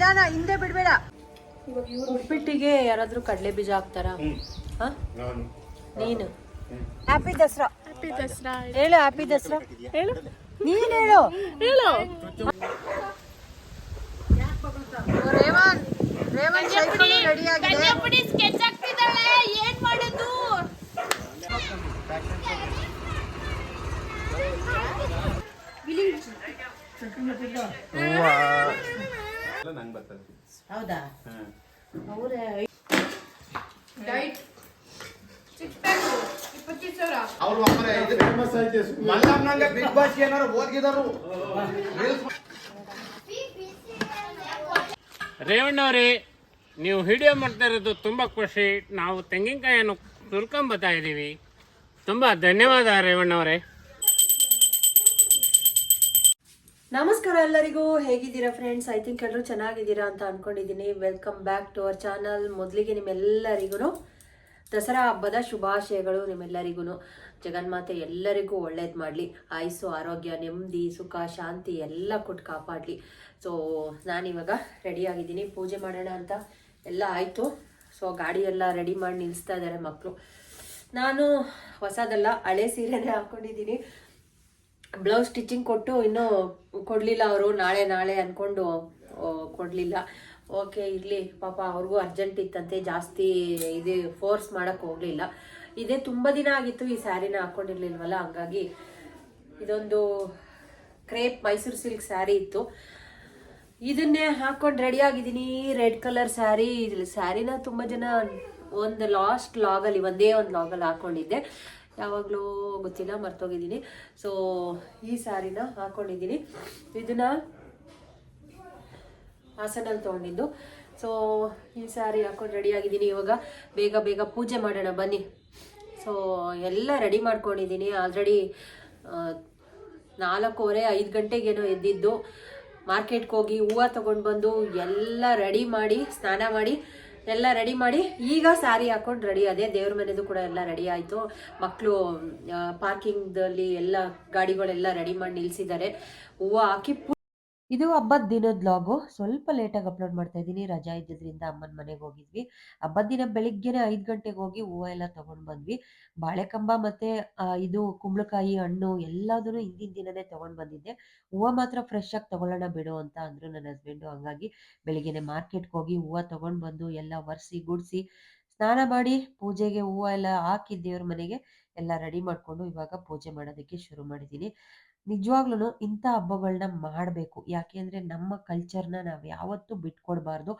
ನಿಧಾನ ಹಿಂದೆ ಬಿಡಬೇಡ. ಉಪ್ಪಿಟ್ಟಿಗೆ ಯಾರಾದರೂ ಕಡಲೆ ಬೀಜ ಹಾಕ್ತಾರಾ? ಹಾಂ? ನಾನು. ನೀನು? ಹ್ಯಾಪಿ ದಸರಾ. ಹ್ಯಾಪಿ ದಸರಾ. ಹೇಳು ಹ್ಯಾಪಿ ದಸರಾ. ಹೇಳು. ನೀನು ಹೇಳು. ಹೇಳು. ರೇವನ್ ರೇವನ್ ರೆಡಿ ಆಗಿದೆ. ಸ್ಕೆಚ್ ಆಗ್ತಿದ್ದಾಳೆ ಏನ್ ಮಾಡೋದು? ನಂಗೆ ಬರ್ತದೆ. ಹೌದಾ? ಹಾಂ. ಅವ್ರು ಆಮೇಲೆ ಇದು ಫೇಮಸ್ ಐತೆ ಮಲ್ಲಮ್ಮನಂಗೆ ಬಿಗ್ ಬಾಸ್ ಏನಾರು ಓದ್ಗಿದಾರು? ರೇವಣ್ಣವ್ರೆ ನೀವು ವಿಡಿಯೋ ಮಾಡ್ತಾ ಇರೋದು ತುಂಬ ಖುಷಿ. ನಾವು ತೆಂಗಿನಕಾಯಿಯನ್ನು ಬರ್ತಾ ಇದ್ದೀವಿ. ತುಂಬ ಧನ್ಯವಾದ ರೇವಣ್ಣವರೇ ನಮಸ್ಕಾರ ಎಲ್ಲರಿಗೂ, ಹೇಗಿದ್ದೀರಾ ಫ್ರೆಂಡ್ಸ್ ಐ ಥಿಂಕ್ ಎಲ್ಲರೂ ಚೆನ್ನಾಗಿದ್ದೀರಾ ಅಂತ ಅನ್ಕೊಂಡಿದ್ದೀನಿ. Welcome back to our channel ಮೊದಲಿಗೆ ನಿಮ್ಮೆಲ್ಲರಿಗೂ ದಸರಾ ಹಬ್ಬದ ಶುಭಾಶಯಗಳು ನಿಮ್ಮೆಲ್ಲರಿಗೂ ಜಗನ್ಮಾತೆ ಎಲ್ಲರಿಗೂ ಒಳ್ಳೇದು ಮಾಡಲಿ. ಆಯುಸ್ಸು, ಆರೋಗ್ಯ, ನೆಮ್ಮದಿ, ಸುಖ, ಶಾಂತಿ ಎಲ್ಲ ಕೊಟ್ಟು ಕಾಪಾಡಲಿ. ಸೊ ನಾನಿವಾಗ ರೆಡಿಯಾಗಿದ್ದೀನಿ ಪೂಜೆ ಮಾಡೋಣ ಅಂತ ಎಲ್ಲ ಆಯಿತು. ಸೊ ಗಾಡಿ ಎಲ್ಲ ರೆಡಿ ಮಾಡಿ ನಿಲ್ಲಿಸ್ತಾ ಇದ್ದಾರೆ ಮಕ್ಕಳು ನಾನು ಹೊಸದಲ್ಲ, ಹಳೆ ಸೀರೆನೇ ಹಾಕ್ಕೊಂಡಿದ್ದೀನಿ ಬ್ಲೌಸ್ ಸ್ಟಿಚಿಂಗ್ ಕೊಟ್ಟು ಇನ್ನೂ ಕೊಡಲಿಲ್ಲ ಅವರು, ನಾಳೆ ನಾಳೆ ಅಂದ್ಕೊಂಡು ಕೊಡಲಿಲ್ಲ. ಓಕೆ, ಇರಲಿ, ಪಾಪ ಅವ್ರಿಗೂ ಅರ್ಜೆಂಟ್ ಇತ್ತಂತೆ, ಜಾಸ್ತಿ ಇದು ಫೋರ್ಸ್ ಮಾಡೋಕ್ಕೆ ಹೋಗಲಿಲ್ಲ. ಇದೇ ತುಂಬ ದಿನ ಆಗಿತ್ತು ಈ ಸ್ಯಾರಿನ ಹಾಕ್ಕೊಂಡಿರ್ಲಿಲ್ವಲ್ಲ ಹಂಗಾಗಿ ಇದೊಂದು ಕ್ರೇಪ್ ಮೈಸೂರು ಸಿಲ್ಕ್ ಸ್ಯಾರಿ ಇತ್ತು. ಇದನ್ನೇ ಹಾಕೊಂಡು ರೆಡಿ ಆಗಿದ್ದೀನಿ ರೆಡ್ ಕಲರ್ ಸ್ಯಾರಿ. ಸ್ಯಾರಿನ ತುಂಬ ಜನ ಒಂದು ಲಾಸ್ಟ್ ಲಾಗಲ್ಲಿ ಒಂದೇ ಒಂದು ಲಾಗಲ್ಲಿ ಹಾಕೊಂಡಿದ್ದೆ. ಯಾವಾಗಲೂ ಗೊತ್ತಿಲ್ಲ, ಮರ್ತೋಗಿದ್ದೀನಿ. ಸೊ ಈ ಸ್ಯಾರಿನ ಹಾಕ್ಕೊಂಡಿದ್ದೀನಿ ಇದನ್ನು ಹಾಸನಲ್ಲಿ ತೊಗೊಂಡಿದ್ದು. ಸೊ ಈ ಸ್ಯಾರಿ ಹಾಕೊಂಡು ರೆಡಿ ಆಗಿದ್ದೀನಿ. ಇವಾಗ ಬೇಗ ಬೇಗ ಪೂಜೆ ಮಾಡೋಣ, ಬನ್ನಿ. ಸೊ ಎಲ್ಲ ರೆಡಿ ಮಾಡ್ಕೊಂಡಿದ್ದೀನಿ. ಆಲ್ರೆಡಿ ನಾಲ್ಕೂವರೆ, ಐದು ಗಂಟೆಗೇನೋ ಎದ್ದಿದ್ದು. ಮಾರ್ಕೆಟ್ಗೆ ಹೋಗಿ ಹೂವು ತೊಗೊಂಡು ಬಂದು ಎಲ್ಲ ರೆಡಿ ಮಾಡಿ, ಸ್ನಾನ ಮಾಡಿ ಎಲ್ಲ ರೆಡಿ ಮಾಡಿ ಈಗ ಸ್ಯಾರಿ ಹಾಕೊಂಡು ರೆಡಿ ಅದೇ ದೇವ್ರ ಮನೆದು ಕೂಡ ಎಲ್ಲ ರೆಡಿ ಆಯಿತು. ಮಕ್ಕಳು ಪಾರ್ಕಿಂಗ್ದಲ್ಲಿ ಎಲ್ಲ ಗಾಡಿಗಳೆಲ್ಲ ರೆಡಿ ಮಾಡಿ ನಿಲ್ಲಿಸಿದ್ದಾರೆ ಹೂವು ಹಾಕಿ ಇದು ಹಬ್ಬದ ದಿನದ ಲಾಗು ಸ್ವಲ್ಪ ಲೇಟಾಗಿ ಅಪ್ಲೋಡ್ ಮಾಡ್ತಾ ಇದ್ದೀನಿ. ರಜಾ ಇದ್ದಿದ್ರಿಂದ ಅಮ್ಮನ ಮನೆಗೆ ಹೋಗಿದ್ವಿ. ಹಬ್ಬದ ದಿನ ಬೆಳಿಗ್ಗೆನೆ ಐದು ಗಂಟೆಗೆ ಹೋಗಿ ಹೂವು ಎಲ್ಲ ತಗೊಂಡ್ ಬಂದ್ವಿ. ಬಾಳೆಕಂಬ ಮತ್ತೆ ಇದು ಕುಂಬಳಕಾಯಿ, ಹಣ್ಣು ಎಲ್ಲದನ್ನು ಹಿಂದಿನ ದಿನನೇ ತಗೊಂಡ್ ಬಂದಿದ್ದೆ. ಹೂವು ಮಾತ್ರ ಫ್ರೆಶ್ ಆಗಿ ತಗೊಳ್ಳೋಣ ಬಿಡು ಅಂತ ಅಂದ್ರು ನನ್ನ ಹಸ್ಬೆಂಡು ಹಂಗಾಗಿ ಬೆಳಿಗ್ಗೆನೆ ಮಾರ್ಕೆಟ್ಗೆ ಹೋಗಿ ಹೂವು ತಗೊಂಡ್ ಬಂದು ಎಲ್ಲ ಒರೆಸಿ, ಗುಡಿಸಿ ಸ್ನಾನ ಮಾಡಿ ಪೂಜೆಗೆ ಹೂವು ಎಲ್ಲ ಹಾಕಿ ದೇವ್ರ ಮನೆಗೆ ಎಲ್ಲ ರೆಡಿ ಮಾಡ್ಕೊಂಡು ಇವಾಗ ಪೂಜೆ ಮಾಡೋದಕ್ಕೆ ಶುರು ಮಾಡಿದ್ದೀನಿ ನಿಜವಾಗ್ಲೂ ಇಂಥ ಹಬ್ಬಗಳನ್ನ ಮಾಡಬೇಕು. ಯಾಕೆಂದ್ರೆ ನಮ್ಮ ಕಲ್ಚರ್ನ ನಾವು ಯಾವತ್ತೂ ಬಿಟ್ಕೊಡ್ಬಾರ್ದು.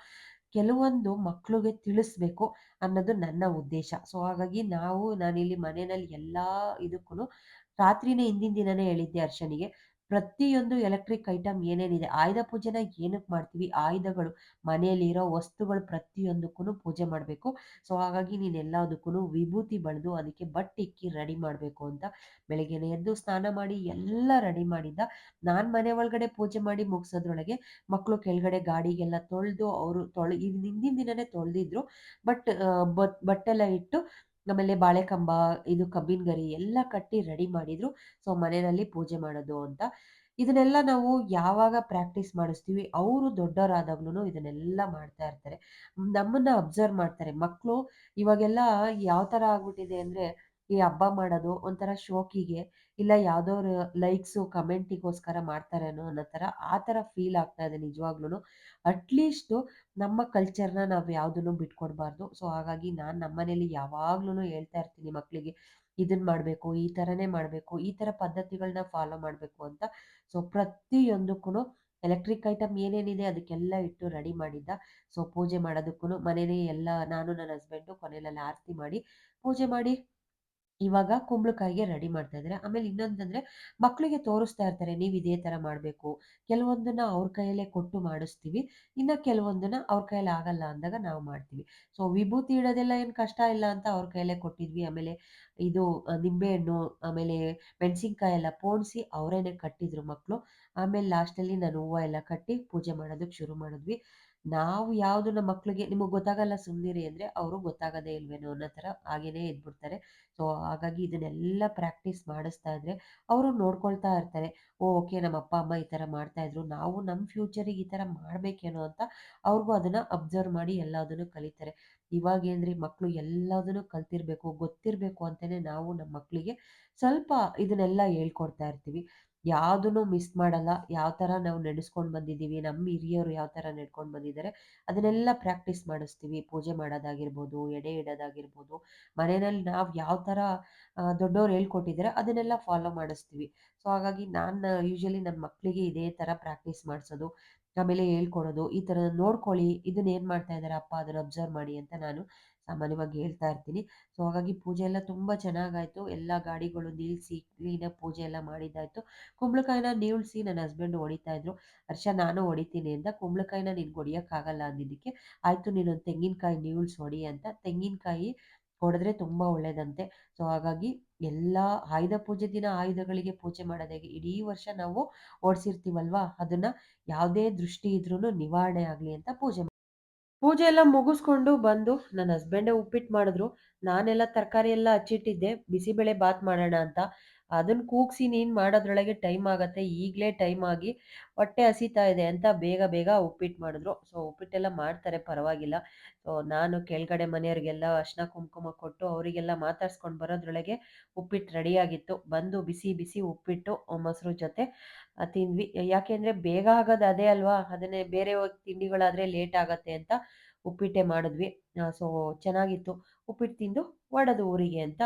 ಕೆಲವೊಂದು ಮಕ್ಳಿಗೆ ತಿಳಿಸ್ಬೇಕು ಅನ್ನೋದು ನನ್ನ ಉದ್ದೇಶ. ಸೊ ಹಾಗಾಗಿ ನಾವು ನಾನಿಲ್ಲಿ ಮನೆಯಲ್ಲಿ ಎಲ್ಲ ಇದಕ್ಕೂ ರಾತ್ರಿನೇ ಹಿಂದಿನ ದಿನನೇ ಹೇಳಿದ್ದೆ ಹರ್ಷನಿಗೆ ಪ್ರತಿಯೊಂದು ಎಲೆಕ್ಟ್ರಿಕ್ ಐಟಮ್ ಏನೇನಿದೆ, ಆಯುಧ ಪೂಜೆನ ಏನಕ್ಕೆ ಮಾಡ್ತೀವಿ? ಆಯುಧಗಳು, ಮನೆಯಲ್ಲಿರೋ ವಸ್ತುಗಳು ಪ್ರತಿಯೊಂದಕ್ಕೂ ಪೂಜೆ ಮಾಡಬೇಕು. ಸೊ ಹಾಗಾಗಿ ನೀನು ಎಲ್ಲದಕ್ಕೂ ವಿಭೂತಿ ಬಳಿದು ಅದಕ್ಕೆ ಬಟ್ಟೆ ಇಕ್ಕಿ ರೆಡಿ ಮಾಡಬೇಕು ಅಂತ ಬೆಳಗ್ಗೆನೆ ಎದ್ದು ಸ್ನಾನ ಮಾಡಿ ಎಲ್ಲ ರೆಡಿ ಮಾಡಿದ್ದ. ನಾನು ಮನೆ ಒಳಗಡೆ ಪೂಜೆ ಮಾಡಿ ಮುಗಿಸೋದ್ರೊಳಗೆ ಮಕ್ಕಳು ಕೆಳಗಡೆ ಗಾಡಿಗೆಲ್ಲ ತೊಳೆದು ಅವರು ತೊಳೆ ಹಿಂದಿನ ದಿನನೇ ತೊಳೆದಿದ್ರು. ಬಟ್ ಬಟ್ಟೆಲ್ಲ ಇಟ್ಟು ಆಮೇಲೆ ಬಾಳೆಕಂಬ, ಇದು ಕಬ್ಬಿನ ಗರಿ ಎಲ್ಲ ಕಟ್ಟಿ ರೆಡಿ ಮಾಡಿದ್ರು. ಸೊ ಮನೆಯಲ್ಲಿ ಪೂಜೆ ಮಾಡೋದು ಅಂತ. ಇದನ್ನೆಲ್ಲ ನಾವು ಯಾವಾಗ ಪ್ರಾಕ್ಟೀಸ್ ಮಾಡಿಸ್ತೀವಿ, ಅವರು ದೊಡ್ಡವರಾದಾಗ್ಲೂ ಇದನ್ನೆಲ್ಲ ಮಾಡ್ತಾ ಇರ್ತಾರೆ. ನಮ್ಮನ್ನ ಅಬ್ಸರ್ವ್ ಮಾಡ್ತಾರೆ. ಮಕ್ಕಳು ಇವಾಗೆಲ್ಲ ಯಾವ ಥರ ಆಗ್ಬಿಟ್ಟಿದೆ ಅಂದರೆ ಈ ಹಬ್ಬ ಮಾಡೋದು ಒಂಥರ ಶೋಕಿಗೆ, ಇಲ್ಲ ಯಾವ್ದೋ ಲೈಕ್ಸು, ಕಮೆಂಟಿಗೋಸ್ಕರ ಮಾಡ್ತಾರೇನೋ ಅನ್ನೋ ಥರ ಆ ಥರ ಫೀಲ್ ಆಗ್ತಾ ಇದೆ ನಿಜವಾಗ್ಲೂ ಅಟ್ಲೀಸ್ಟು ನಮ್ಮ ಕಲ್ಚರ್ನ ನಾವು ಯಾವುದನ್ನು ಬಿಟ್ಕೊಡ್ಬಾರ್ದು. ಸೊ, ಹಾಗಾಗಿ ನಾನು ನಮ್ಮನೇಲಿ ಯಾವಾಗ್ಲೂ ಹೇಳ್ತಾ ಇರ್ತೀನಿ ಮಕ್ಕಳಿಗೆ ಇದನ್ನ ಮಾಡಬೇಕು, ಈ ಥರನೇ ಮಾಡಬೇಕು, ಈ ಥರ ಪದ್ಧತಿಗಳನ್ನ ಫಾಲೋ ಮಾಡಬೇಕು ಅಂತ. ಸೊ ಪ್ರತಿಯೊಂದಕ್ಕೂ ಎಲೆಕ್ಟ್ರಿಕ್ ಐಟಮ್ ಏನೇನಿದೆ ಅದಕ್ಕೆಲ್ಲ ಇಟ್ಟು ರೆಡಿ ಮಾಡಿದ್ದ. ಸೊ, ಪೂಜೆ ಮಾಡೋದಕ್ಕೂ ಮನೇಲಿ ಎಲ್ಲ ನಾನು, ನನ್ನ ಹಸ್ಬೆಂಡು ಕೊನೆಯಲ್ಲಿ ಆರತಿ ಮಾಡಿ ಪೂಜೆ ಮಾಡಿ ಇವಾಗ ಕುಂಬಳಕಾಯಿಗೆ ರೆಡಿ ಮಾಡ್ತಾ ಇದ್ದಾರೆ. ಆಮೇಲೆ ಇನ್ನೊಂದಂದ್ರೆ ಮಕ್ಕಳಿಗೆ ತೋರಿಸ್ತಾ ಇರ್ತಾರೆ, ನೀವು ಇದೇ ತರ ಮಾಡಬೇಕು. ಕೆಲವೊಂದನ್ನ ಅವ್ರ ಕೈಯಲ್ಲೇ ಕೊಟ್ಟು ಮಾಡಿಸ್ತೀವಿ. ಇನ್ನ ಕೆಲವೊಂದನ್ನ ಅವ್ರ ಕೈಯಲ್ಲಿ ಆಗಲ್ಲ ಅಂದಾಗ ನಾವು ಮಾಡ್ತೀವಿ. ಸೊ ವಿಭೂತಿ ಇಡೋದೆಲ್ಲ ಏನು ಕಷ್ಟ ಇಲ್ಲ ಅಂತ ಅವ್ರ ಕೈಯಲ್ಲೇ ಕೊಟ್ಟಿದ್ವಿ. ಆಮೇಲೆ ಇದು ನಿಂಬೆಹಣ್ಣು, ಆಮೇಲೆ ಮೆಣಸಿನ್ಕಾಯಿ ಎಲ್ಲ ಪೋಣಿಸಿ ಅವರೇನೆ ಕಟ್ಟಿದ್ರು ಮಕ್ಕಳು ಆಮೇಲೆ ಲಾಸ್ಟಲ್ಲಿ ನಾನು ಹೂವು ಎಲ್ಲ ಕಟ್ಟಿ ಪೂಜೆ ಮಾಡೋದಕ್ಕೆ ಶುರು ಮಾಡಿದ್ವಿ. ನಾವು ಯಾವುದು ನಮ್ಮ ಮಕ್ಳಿಗೆ ನಿಮಗೆ ಗೊತ್ತಾಗಲ್ಲ ಸುಮ್ಮನಿರಿ ಅಂದರೆ ಅವರು ಗೊತ್ತಾಗೋದೇ ಇಲ್ವೇನೋ ಅನ್ನೋ ಥರ ಹಾಗೇನೇ ಇದ್ಬಿಡ್ತಾರೆ. ಸೊ, ಹಾಗಾಗಿ ಇದನ್ನೆಲ್ಲ ಪ್ರಾಕ್ಟೀಸ್ ಮಾಡಿಸ್ತಾ ಇದ್ರೆ ಅವರು ನೋಡ್ಕೊಳ್ತಾ ಇರ್ತಾರೆ. ಓ, ಓಕೆ, ನಮ್ಮ ಅಪ್ಪ, ಅಮ್ಮ ಈ ಥರ ಮಾಡ್ತಾ ಇದ್ರು. ನಾವು ನಮ್ಮ ಫ್ಯೂಚರಿಗೆ ಈ ಥರ ಮಾಡಬೇಕೇನೋ ಅಂತ ಅವ್ರಿಗೂ ಅದನ್ನು ಅಬ್ಸರ್ವ್ ಮಾಡಿ ಎಲ್ಲದನ್ನು ಕಲಿತಾರೆ. ಇವಾಗೇನ್ರಿ ಮಕ್ಕಳು ಎಲ್ಲದನ್ನು ಕಲ್ತಿರ್ಬೇಕು, ಗೊತ್ತಿರಬೇಕು ಅಂತಲೇ ನಾವು ನಮ್ಮ ಮಕ್ಕಳಿಗೆ ಸ್ವಲ್ಪ ಇದನ್ನೆಲ್ಲ ಹೇಳ್ಕೊಡ್ತಾ ಇರ್ತೀವಿ. ಯಾವುದನ್ನು ಮಿಸ್ ಮಾಡಲ್ಲ. ಯಾವ ಥರ ನಾವು ನಡೆಸ್ಕೊಂಡು ಬಂದಿದ್ದೀವಿ ನಮ್ಮ ಹಿರಿಯರು ಯಾವ ಥರ ನಡ್ಕೊಂಡು ಬಂದಿದ್ದಾರೆ, ಅದನ್ನೆಲ್ಲ ಪ್ರಾಕ್ಟೀಸ್ ಮಾಡಿಸ್ತೀವಿ. ಪೂಜೆ ಮಾಡೋದಾಗಿರ್ಬೋದು, ಎಡೆ ಇಡೋದಾಗಿರ್ಬೋದು ಮನೆಯಲ್ಲಿ ನಾವು ಯಾವ ಥರ ದೊಡ್ಡವ್ರು ಹೇಳ್ಕೊಟ್ಟಿದ್ದಾರೆ ಅದನ್ನೆಲ್ಲ ಫಾಲೋ ಮಾಡಿಸ್ತೀವಿ. ಸೊ ಹಾಗಾಗಿ ನಾನು ಯೂಶಲಿ ನನ್ನ ಮಕ್ಕಳಿಗೆ ಇದೇ ಥರ ಪ್ರಾಕ್ಟೀಸ್ ಮಾಡಿಸೋದು, ಆಮೇಲೆ ಹೇಳ್ಕೊಡೋದು, ಈ ಥರ ನೋಡ್ಕೊಳ್ಳಿ ಇದನ್ನ ಏನು ಮಾಡ್ತಾ ಇದ್ದಾರೆ ಅಪ್ಪ, ಅದನ್ನು ಅಬ್ಸರ್ವ್ ಮಾಡಿ ಅಂತ ನಾನು ಸಾಮಾನ್ಯವಾಗಿ ಹೇಳ್ತಾ ಇರ್ತೀನಿ. ಸೊ ಹಾಗಾಗಿ ಪೂಜೆ ಎಲ್ಲ ತುಂಬ ಚೆನ್ನಾಗಾಯ್ತು. ಎಲ್ಲ ಗಾಡಿಗಳು ನಿಲ್ಲಿಸಿ ಕ್ಲೀನಾಗಿ ಪೂಜೆ ಎಲ್ಲ ಮಾಡಿದ್ದಾಯಿತು. ಕುಂಬಳಕಾಯಿನ ನೀಳ್ಸಿ ನನ್ನ ಹಸ್ಬೆಂಡ್ ಹೊಡಿತಾ ಇದ್ರು. ಹರ್ಷ, ನಾನು ಹೊಡಿತೀನಿ ಅಂತ ಕುಂಬಳಕಾಯಿನ ನಿನ್ಗೆ ಹೊಡಿಯೋಕ್ಕಾಗಲ್ಲ ಅಂದಿದ್ದಕ್ಕೆ. ಆಯಿತು ನೀನೊಂದು ತೆಂಗಿನಕಾಯಿ ನೀಳ್ಸಿ ಹೊಡಿ ಅಂತ. ತೆಂಗಿನಕಾಯಿ ಹೊಡೆದ್ರೆ ತುಂಬ ಒಳ್ಳೇದಂತೆ. ಸೊ ಹಾಗಾಗಿ ಎಲ್ಲ ಆಯುಧ ಪೂಜೆ ದಿನ ಆಯುಧಗಳಿಗೆ ಪೂಜೆ ಮಾಡೋದಾಗಿ ಇಡೀ ವರ್ಷ ನಾವು ಓಡಿಸಿರ್ತೀವಲ್ವಾ? ಅದನ್ನ ಯಾವುದೇ ದೃಷ್ಟಿ ಇದ್ರೂ ನಿವಾರಣೆ ಆಗಲಿ ಅಂತ ಪೂಜೆ ಪೂಜೆ ಎಲ್ಲ ಮುಗಿಸ್ಕೊಂಡು ಬಂದು ನನ್ನ ಹಸ್ಬೆಂಡೇ ಉಪ್ಪಿಟ್ಟು ಮಾಡಿದ್ರು. ನಾನೆಲ್ಲ ತರಕಾರಿ ಎಲ್ಲ ಹಚ್ಚಿಟ್ಟಿದ್ದೆ. ಬಿಸಿಬೇಳೆ ಬಾತ್ ಮಾಡೋಣ ಅಂತ. ಅದನ್ನು ಕೂಗಿಸಿ ನೀನು ಮಾಡೋದ್ರೊಳಗೆ ಟೈಮ್ ಆಗತ್ತೆ. ಈಗಲೇ ಟೈಮ್ ಆಗಿ ಹೊಟ್ಟೆ ಹಸಿತಾ ಇದೆ ಅಂತ ಬೇಗ ಬೇಗ ಉಪ್ಪಿಟ್ಟು ಮಾಡಿದ್ರು. ಸೊ ಉಪ್ಪಿಟ್ಟೆಲ್ಲ ಮಾಡ್ತಾರೆ, ಪರವಾಗಿಲ್ಲ. ಸೊ ನಾನು ಕೆಳಗಡೆ ಮನೆಯವ್ರಿಗೆಲ್ಲ ಅರ್ಶಿನ ಕುಂಕುಮ ಕೊಟ್ಟು ಅವರಿಗೆಲ್ಲ ಮಾತಾಡ್ಸ್ಕೊಂಡು ಬರೋದ್ರೊಳಗೆ ಉಪ್ಪಿಟ್ಟು ರೆಡಿಯಾಗಿತ್ತು ಬಂದು ಬಿಸಿ ಬಿಸಿ ಉಪ್ಪಿಟ್ಟು, ಮೊಸರು ಜೊತೆ ತಿಂದ್ವಿ. ಯಾಕೆಂದರೆ ಬೇಗ ಆಗೋದು ಅದೇ ಅಲ್ವಾ? ಅದನ್ನೇ ಬೇರೆ ತಿಂಡಿಗಳಾದರೆ ಲೇಟ್ ಆಗತ್ತೆ ಅಂತ ಉಪ್ಪಿಟ್ಟೆ ಮಾಡಿದ್ವಿ. ಸೊ ಚೆನ್ನಾಗಿತ್ತು. ಉಪ್ಪಿಟ್ಟು ತಿಂದು ಹೊಡೋದು ಊರಿಗೆ ಅಂತ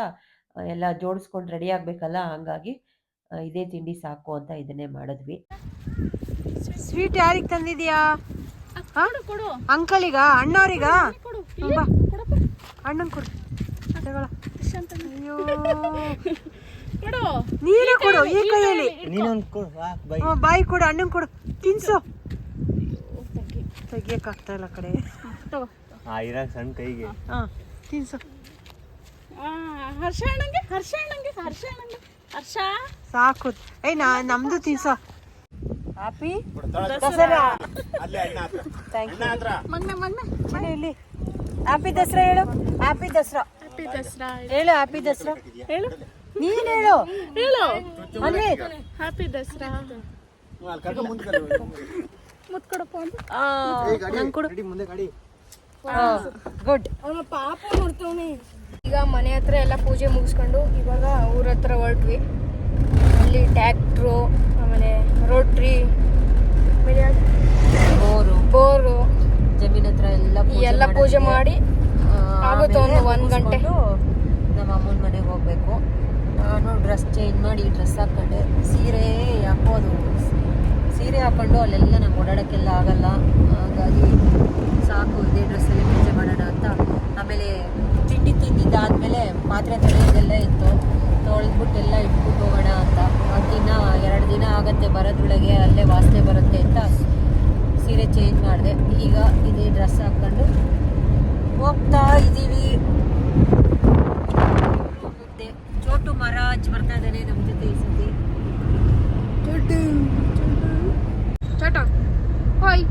ಎಲ್ಲ ಜೋಡಿಸ್ಕೊಂಡು ರೆಡಿ ಆಗಬೇಕಲ್ಲ ಹಂಗಾಗಿ ಇದೇ ತಿಂಡಿ ಸಾಕು ಅಂತ ಇದನ್ನೇ ಮಾಡಿದ್ವಿ. ಸ್ವೀಟ್ ಯಾರಿಗೆ ತಂದಿದ್ಯಾ? ಕೊಡು ಅಂಕಲಿಗ ಅಣ್ಣವ್ರಿಗ? ಅಣ್ಣನ್ ಕೊಡು. ಕೊಡು. ನೀನು ಕೊಡು ಈ ಕೈಯಲ್ಲಿ. ನೀನೊಂದು ಕೊಡು ಬೈ ಬಾಯಿ ಕೊಡು ಅಣ್ಣನ್ ಕೊಡು. ತಿನ್ಸು. ತೆಗಿಯಕ್ಕಾಗ್ತಾ ಇಲ್ಲ ಕಡೆ. ಸಣ್ಣ ಕೈಗೆ. ಹಾಂ ತಿನ್ಸು. ಹರ್ಷ ಅಣ್ಣಂಗೆ? ಹರ್ಷ ಅಣ್ಣಂಗೆ? ಹರ್ಷ ಅಣ್ಣಂಗೆ? ಹರ್ಷ? ಸಾಕು. ಏ ನಾ ನಮ್ದು ತೀಸ ಹ್ಯಾಪಿ ದಸರಾ. ಅಲ್ಲೇ ಅಣ್ಣ ಹತ್ರ. ಥ್ಯಾಂಕ್ ಯು ಮಗ್ನೆ ಮಗ್ನೆ ಇಲ್ಲಿ. ಹ್ಯಾಪಿ ದಸರಾ ಹೇಳು. ಹ್ಯಾಪಿ ದಸರಾ. ಹ್ಯಾಪಿ ದಸರಾ ಹೇಳು. ಹ್ಯಾಪಿ ದಸರಾ. ಹೇಳು. ನೀನ್ ಹೇಳು. ಹೇಳು. ಮನ್ವಿ. ಹ್ಯಾಪಿ ದಸರಾ. ಮುತ್ಕೊಡಪ್ಪ ನಂಗೆ ಕೊಡು. ಗಾಡಿ ಮುಂದೆ ಗಾಡಿ ಗುಡ್ ಅವನ ಪಾಪ ನೋಡ್ತವನಿ. ಈಗ ಮನೆ ಹತ್ರ ಎಲ್ಲ ಪೂಜೆ ಮುಗಿಸ್ಕೊಂಡು ಇವಾಗ ಊರ ಹತ್ರ ಹೊರಟ್ವಿ. ಅಲ್ಲಿ ಟ್ಯಾಕ್ಟ್ರು ಆಮೇಲೆ ರೋಟ್ರಿ ಆಮೇಲೆ? ಬೋರು. ಬೋರು. ಜಮೀನ್ ಹತ್ರ ಎಲ್ಲ ಎಲ್ಲ ಪೂಜೆ ಮಾಡಿ ಆಗುತ್ತೆ ಒಂದು ಒಂದ್ ಗಂಟೆ. ನಮ್ಮ ಅಮ್ಮನ ಮನೆಗೆ ಹೋಗ್ಬೇಕು. ನಾನು ಡ್ರೆಸ್ ಚೇಂಜ್ ಮಾಡಿ ಡ್ರೆಸ್ ಹಾಕೊಂಡೆ ಸೀರೆ ಹಾಕೋದು. ಸೀರೆ ಹಾಕೊಂಡು ಅಲ್ಲೆಲ್ಲ ನಮ್ಗೆ ಓಡಾಡೋಕ್ಕೆಲ್ಲ ಆಗಲ್ಲ. ಹಾಗಾಗಿ ಸಾಕು, ಇದೇ ಡ್ರೆಸ್ಸಲ್ಲಿ ಪೂಜೆ ಮಾಡೋಣ ಅಂತ. ಆಮೇಲೆ ತಿಂಡಿ ತಿಂದಿದ್ದಾದಮೇಲೆ ಪಾತ್ರೆ ತೊಳೆಯೋದೆಲ್ಲ ಇತ್ತು. ತೊಳೆದ್ಬಿಟ್ಟೆಲ್ಲ ಇಟ್ಬಿಟ್ಟು ಹೋಗೋಣ ಅಂತ. ದಿನ, ಎರಡು ದಿನ ಆಗುತ್ತೆ, ಬರೋದ್ರೊಳಗೆ ಅಲ್ಲೇ ವಾಸನೆ ಬರುತ್ತೆ ಅಂತ ಸೀರೆ ಚೇಂಜ್ ಮಾಡಿದೆ. ಈಗ ಇದೇ ಡ್ರೆಸ್ ಹಾಕ್ಕೊಂಡು ಹೋಗ್ತಾ ಇದ್ದೀವಿ. ಚೋಟು ಮಹಾರಾಜ್ ಬರ್ತಾ ಇದ್ದಾನೆ ನಮ್ಮ ಜೊತೆ ಈ ಸತಿ. ಟಾಟಾ ಹಾಯ್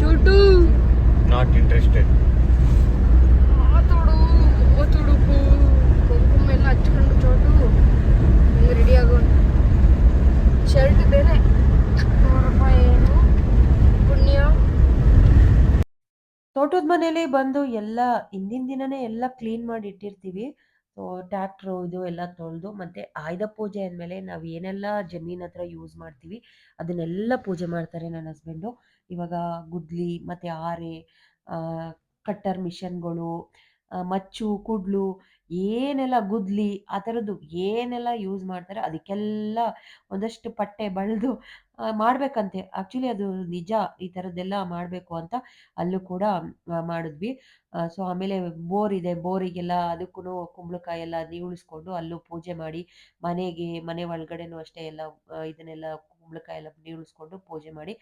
ಚುಟು ನಾಟ್ ಇಂಟ್ರೆಸ್ಟೆಡ್ ಮಾತಾಡು ಓತುಡುಕು ಕುಂಕುಮ ಎಲ್ಲ ಹಚ್ಕೊಂಡು ಚೋಟು ಹಿಂಗೆ ರೆಡಿ ಆಗೋಣ. ಶರ್ಟ್ ಬೇರೆ. ಏನು ಪುಣ್ಯ. ತೋಟದ ಮನೇಲಿ ಬಂದು ಎಲ್ಲ ಹಿಂದಿನ ದಿನನೇ ಎಲ್ಲ ಕ್ಲೀನ್ ಮಾಡಿ ಇಟ್ಟಿರ್ತೀವಿ. ಸೊ ಟ್ಯಾಕ್ಟ್ರು ಇದು ಎಲ್ಲ ತೊಳೆದು ಮತ್ತೆ ಆಯುಧ ಪೂಜೆ ಅಂದಮೇಲೆ ನಾವು ಏನೆಲ್ಲ ಜಮೀನ್ ಹತ್ರ ಯೂಸ್ ಮಾಡ್ತೀವಿ ಅದನ್ನೆಲ್ಲ ಪೂಜೆ ಮಾಡ್ತಾರೆ ನನ್ನ ಹಸ್ಬೆಂಡು ಇವಾಗ ಗುದ್ಲಿ ಮತ್ತು ಆರೆ ಕಟ್ಟರ್ ಮಿಷನ್ಗಳು ಮಚ್ಚು, ಕುಡ್ಲು, ಏನೆಲ್ಲ ಗುದ್ಲಿ ಆ ಥರದ್ದು ಏನೆಲ್ಲ ಯೂಸ್ ಮಾಡ್ತಾರೆ ಅದಕ್ಕೆಲ್ಲ ಒಂದಷ್ಟು ಪಟ್ಟೆ ಬಳಿದು ಮಾಡ್ಬೇಕಂತೆ. ಆ್ಯಕ್ಚುಲಿ ಅದು ನಿಜ ಈ ಥರದ್ದೆಲ್ಲ ಮಾಡಬೇಕು ಅಂತ ಅಲ್ಲೂ ಕೂಡ ಮಾಡಿದ್ವಿ. ಸೊ ಆಮೇಲೆ ಬೋರ್ ಇದೆ, ಬೋರಿಗೆಲ್ಲ ಅದಕ್ಕೂ ಕುಂಬಳಕಾಯಿ ಎಲ್ಲ ನೀವುಳಿಸ್ಕೊಂಡು ಅಲ್ಲೂ ಪೂಜೆ ಮಾಡಿ ಮನೆಗೆ, ಮನೆ ಒಳಗಡೆನೂ ಅಷ್ಟೇ ಎಲ್ಲ ಇದನ್ನೆಲ್ಲ ಕುಂಬಳಕಾಯಿ ಎಲ್ಲ ನೀವುಳಿಸ್ಕೊಂಡು ಪೂಜೆ ಮಾಡಿ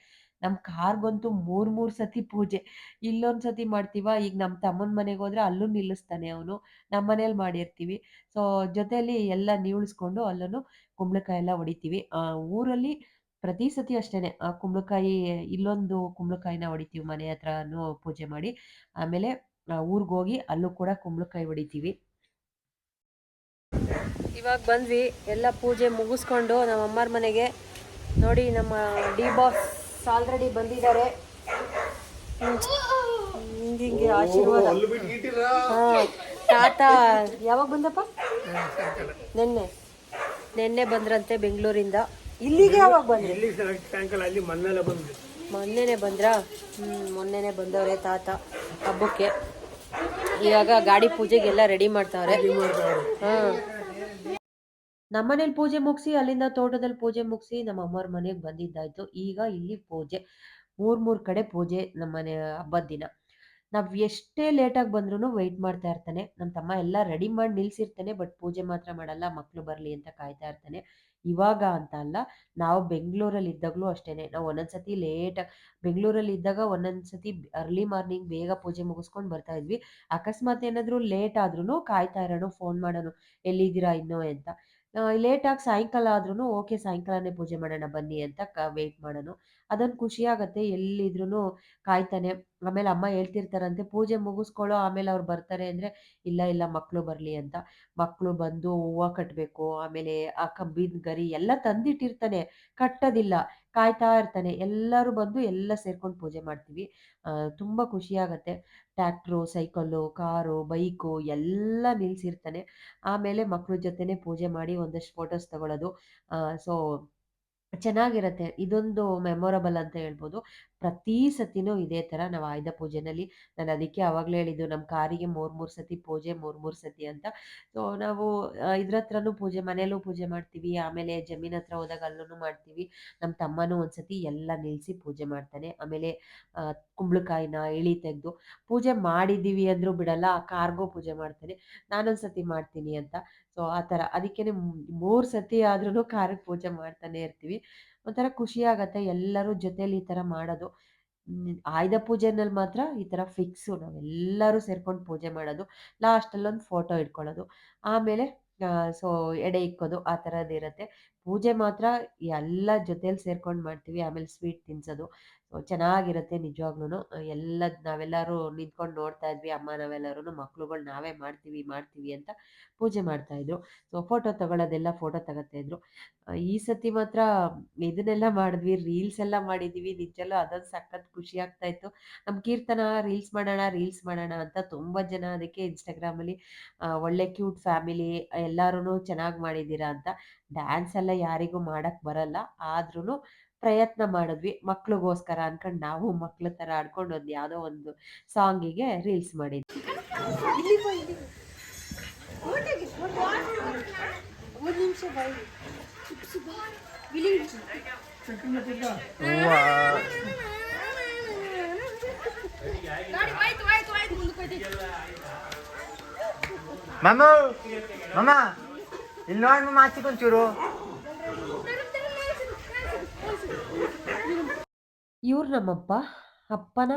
ನಮ್ಮ ಕಾರ್ಗಂತೂ ಮೂರು ಮೂರು ಸತಿ ಪೂಜೆ. ಇಲ್ಲೊಂದು ಸತಿ ಮಾಡ್ತೀವ? ಈಗ ನಮ್ಮ ತಮ್ಮನ ಮನೆಗೆ ಹೋದ್ರೆ ಅಲ್ಲೂ ನಿಲ್ಲಿಸ್ತಾನೆ ಅವನು. ನಮ್ಮ ಮನೇಲಿ ಮಾಡಿರ್ತೀವಿ. ಸೊ ಜೊತೆಯಲ್ಲಿ ಎಲ್ಲ ನೀವುಳಿಸ್ಕೊಂಡು ಅಲ್ಲೂ ಕುಂಬಳಕಾಯಿ ಎಲ್ಲ ಹೊಡಿತೀವಿ. ಆ, ಊರಲ್ಲಿ ಪ್ರತಿ ಸತಿ ಅಷ್ಟೇನೆ. ಆ ಕುಂಬಳಕಾಯಿ ಇಲ್ಲೊಂದು ಕುಂಬಳಕಾಯಿನ ಹೊಡಿತೀವಿ ಮನೆ ಹತ್ರನೂ ಪೂಜೆ ಮಾಡಿ. ಆಮೇಲೆ ಊರಿಗೆ ಹೋಗಿ ಅಲ್ಲೂ ಕೂಡ ಕುಂಬಳಕಾಯಿ ಹೊಡಿತೀವಿ. ಇವಾಗ ಬಂದ್ವಿ. ಎಲ್ಲ ಪೂಜೆ ಮುಗಿಸ್ಕೊಂಡು ನಮ್ಮ ಅಮ್ಮರ ಮನೆಗೆ ನೋಡಿ ನಮ್ಮ ಡಿ ಬಾಸ್ ಆಲ್ರೆಡಿ ಬಂದಿದ್ದಾರೆ. ಹಿಂಗೆ ಆಶೀರ್ವಾದ. ತಾತ ಯಾವಾಗ ಬಂದಪ್ಪ? ನಿನ್ನೆ. ನಿನ್ನೆ ಬಂದ್ರಂತೆ ಬೆಂಗಳೂರಿಂದ. ಇಲ್ಲಿಗೆ ಯಾವಾಗ ಬಂದ್ರಿ? ಮೊನ್ನೆನೆ ಬಂದ್ರಾ? ಹ್ಞೂ ಮೊನ್ನೆನೆ ಬಂದವ್ರೆ ತಾತ ಹಬ್ಬಕ್ಕೆ. ಇವಾಗ ಗಾಡಿ ಪೂಜೆಗೆಲ್ಲ ರೆಡಿ ಮಾಡ್ತಾವ್ರೆ. ಹಾ. ನಮ್ಮನೇಲಿ ಪೂಜೆ ಮುಗಿಸಿ, ಅಲ್ಲಿಂದ ತೋಟದಲ್ಲಿ ಪೂಜೆ ಮುಗಿಸಿ ನಮ್ಮ ಅಮ್ಮವ್ರ ಮನೆಗೆ ಬಂದಿದ್ದಾಯ್ತು. ಈಗ ಇಲ್ಲಿ ಪೂಜೆ, ಮೂರ್ ಮೂರ್ ಕಡೆ ಪೂಜೆ ನಮ್ಮನೆ ಹಬ್ಬದ ದಿನ. ನಾವ್ ಎಷ್ಟೇ ಲೇಟಾಗಿ ಬಂದ್ರು ವೆಯ್ಟ್ ಮಾಡ್ತಾ ಇರ್ತಾನೆ. ನಮ್ಮ ತಮ್ಮ ಎಲ್ಲ ರೆಡಿ ಮಾಡಿ ನಿಲ್ಸಿರ್ತಾನೆ ಬಟ್ ಪೂಜೆ ಮಾತ್ರ ಮಾಡಲ್ಲ, ಮಕ್ಳು ಬರ್ಲಿ ಅಂತ ಕಾಯ್ತಾ ಇರ್ತಾನೆ. ಇವಾಗ ಅಂತ ಅಲ್ಲ, ನಾವು ಬೆಂಗಳೂರಲ್ಲಿ ಇದ್ದಾಗಲೂ ಅಷ್ಟೇನೆ. ನಾವು ಒಂದೊಂದ್ಸತಿ ಲೇಟ್ ಬೆಂಗಳೂರಲ್ಲಿ ಇದ್ದಾಗ ಒಂದೊಂದ್ಸತಿ ಅರ್ಲಿ ಮಾರ್ನಿಂಗ್ ಬೇಗ ಪೂಜೆ ಮುಗಿಸ್ಕೊಂಡು ಬರ್ತಾ ಇದ್ವಿ. ಅಕಸ್ಮಾತ್ ಏನಾದರೂ ಲೇಟ್ ಆದ್ರೂ ಕಾಯ್ತಾ ಇರೋಣ ಫೋನ್ ಮಾಡೋಣ ಎಲ್ಲಿದ್ದೀರಾ ಇನ್ನೂ? ಅಂತ. ಲೇಟಾಗಿ ಸಾಯಂಕಾಲ ಆದ್ರೂ ಓಕೆ ಸಾಯಂಕಾಲನೇ ಪೂಜೆ ಮಾಡೋಣ ಬನ್ನಿ ಅಂತ ಕ ವೇಟ್ ಮಾಡೋನು. ಅದೊಂದು ಖುಷಿ ಆಗತ್ತೆ ಎಲ್ಲಿದ್ರೂ ಕಾಯ್ತಾನೆ. ಆಮೇಲೆ ಅಮ್ಮ ಹೇಳ್ತಿರ್ತಾರಂತೆ ಪೂಜೆ ಮುಗಿಸ್ಕೊಳ್ಳೋ ಆಮೇಲೆ ಅವ್ರು ಬರ್ತಾರೆ ಅಂದ್ರೆ, ಇಲ್ಲ ಇಲ್ಲ ಮಕ್ಕಳು ಬರಲಿ ಅಂತ. ಮಕ್ಕಳು ಬಂದು ಹೂವ ಕಟ್ಟಬೇಕು ಆಮೇಲೆ ಆ ಕಬ್ಬಿನ ಗರಿ ಎಲ್ಲ ತಂದಿಟ್ಟಿರ್ತಾನೆ ಕಟ್ಟೋದಿಲ್ಲ ಕಾಯ್ತಾ ಇರ್ತಾನೆ. ಎಲ್ಲರೂ ಬಂದು ಎಲ್ಲ ಸೇರ್ಕೊಂಡು ಪೂಜೆ ಮಾಡ್ತೀವಿ. ತುಂಬಾ ಖುಷಿ ಆಗತ್ತೆ ಟ್ಯಾಕ್ಟ್ರು ಸೈಕಲ್ಲು ಕಾರು ಬೈಕು ಎಲ್ಲ ನಿಲ್ಸಿರ್ತಾನೆ. ಆಮೇಲೆ ಮಕ್ಳ ಜೊತೆನೆ ಪೂಜೆ ಮಾಡಿ ಒಂದಷ್ಟು ಫೋಟೋಸ್ ತಗೊಳ್ಳೋದು ಸೊ ಚೆನ್ನಾಗಿರತ್ತೆ. ಇದೊಂದು ಮೆಮೊರಬಲ್ ಅಂತ ಹೇಳ್ಬೋದು. ಪ್ರತಿ ಸತಿನೂ ಇದೇ ಥರ ನಾವು ಆಯುಧ ಪೂಜೆನಲ್ಲಿ ನಾನು ಅದಕ್ಕೆ ಆವಾಗಲೇ ಹೇಳಿದ್ದು ನಮ್ಮ ಕಾರಿಗೆ ಮೂರು ಮೂರು ಸತಿ ಪೂಜೆ ಮೂರು ಮೂರು ಸತಿ ಅಂತ. ಸೊ ನಾವು ಆ, ಇದ್ರ ಹತ್ರನೂ ಪೂಜೆ ಮನೆಯಲ್ಲೂ ಪೂಜೆ ಮಾಡ್ತೀವಿ ಆಮೇಲೆ ಜಮೀನ್ ಹತ್ರ ಹೋದಾಗ ಅಲ್ಲೂ ಮಾಡ್ತೀವಿ. ನಮ್ಮ ತಮ್ಮನೂ ಒಂದ್ಸತಿ ಎಲ್ಲ ನಿಲ್ಲಿಸಿ ಪೂಜೆ ಮಾಡ್ತಾನೆ. ಆಮೇಲೆ ಕುಂಬಳಕಾಯಿನ ಇಳಿ ತೆಗೆದು ಪೂಜೆ ಮಾಡಿದ್ದೀವಿ ಅಂದರೂ ಬಿಡಲ್ಲ ಆ ಕಾರ್ಗೂ ಪೂಜೆ ಮಾಡ್ತಾನೆ. ನಾನೊಂದು ಸತಿ ಮಾಡ್ತೀನಿ ಅಂತ. ಸೊ ಆ ಥರ. ಅದಕ್ಕೇನೆ ಮೂರು ಸತಿ ಆದ್ರೂ ಕಾರಿಗೆ ಪೂಜೆ ಮಾಡ್ತಾನೆ ಇರ್ತೀವಿ. ಒಂಥರ ಖುಷಿ ಆಗತ್ತೆ ಎಲ್ಲರೂ ಜೊತೆಲಿ ಈ ಥರ ಮಾಡೋದು. ಆಯುಧ ಪೂಜೆನಲ್ಲಿ ಮಾತ್ರ ಈ ಥರ ಫಿಕ್ಸು ನಾವೆಲ್ಲರೂ ಸೇರ್ಕೊಂಡು ಪೂಜೆ ಮಾಡೋದು, ಲಾಸ್ಟಲ್ಲೊಂದು ಫೋಟೋ ಇಟ್ಕೊಳ್ಳೋದು, ಆಮೇಲೆ ಸೊ, ಎಡೆ ಇಕ್ಕೋದು, ಆ ಥರದ್ದು ಇರುತ್ತೆ. ಪೂಜೆ ಮಾತ್ರ ಎಲ್ಲ ಜೊತೇಲಿ ಸೇರ್ಕೊಂಡು ಮಾಡ್ತೀವಿ, ಆಮೇಲೆ ಸ್ವೀಟ್ ತಿನ್ಸೋದು ಚೆನ್ನಾಗಿರುತ್ತೆ ನಿಜವಾಗ್ಲೂ ಎಲ್ಲ ನಾವೆಲ್ಲರೂ ನಿಂತ್ಕೊಂಡು ನೋಡ್ತಾ ಇದ್ವಿ, ಅಮ್ಮ ನಾವೆಲ್ಲರೂ ಮಕ್ಳುಗಳು ನಾವೇ ಮಾಡ್ತೀವಿ ಮಾಡ್ತೀವಿ ಅಂತ ಪೂಜೆ ಮಾಡ್ತಾ ಇದ್ರು. ಸೊ, ಫೋಟೋ ತಗೊಳ್ಳೋದೆಲ್ಲ ಫೋಟೋ ತಗೋತಾ ಇದ್ರು. ಈ ಸತಿ ಮಾತ್ರ ಇದನ್ನೆಲ್ಲ ಮಾಡಿದ್ವಿ, ರೀಲ್ಸ್ ಎಲ್ಲ ಮಾಡಿದೀವಿ, ನಿಜಲ್ಲೂ ಅದೊಂದು ಸಖತ್ ಖುಷಿ ಆಗ್ತಾ ಇತ್ತು. ನಮ್ ಕೀರ್ತನ ರೀಲ್ಸ್ ಮಾಡೋಣ ರೀಲ್ಸ್ ಮಾಡೋಣ ಅಂತ ತುಂಬಾ ಜನ ಅದಕ್ಕೆ ಇನ್ಸ್ಟಾಗ್ರಾಮಲ್ಲಿ ಒಳ್ಳೆ ಕ್ಯೂಟ್ ಫ್ಯಾಮಿಲಿ ಎಲ್ಲರೂ ಚೆನ್ನಾಗಿ ಮಾಡಿದ್ದೀರಾ ಅಂತ. ಡ್ಯಾನ್ಸ್ ಎಲ್ಲ ಯಾರಿಗೂ ಮಾಡಕ್ ಬರಲ್ಲ ಆದ್ರೂ ಪ್ರಯತ್ನ ಮಾಡಿದ್ವಿ. ಮಕ್ಳಿಗೋಸ್ಕರ ಅನ್ಕೊಂಡು ನಾವು ಮಕ್ಳ ತರ ಆಡ್ಕೊಂಡು ಒಂದು ಯಾವುದೋ ಒಂದು ಸಾಂಗಿಗೆ ರೀಲ್ಸ್ ಮಾಡಿದ್ವಿ. ಮಮ್ಮ ಮಮ್ಮ ಇಲ್ಲಿ ನೋಡಿ ಮಾಮ ಆಚಿಕ್ ಒಂಚೂರು ಇವ್ರು ನಮ್ಮಪ್ಪ, ಅಪ್ಪನ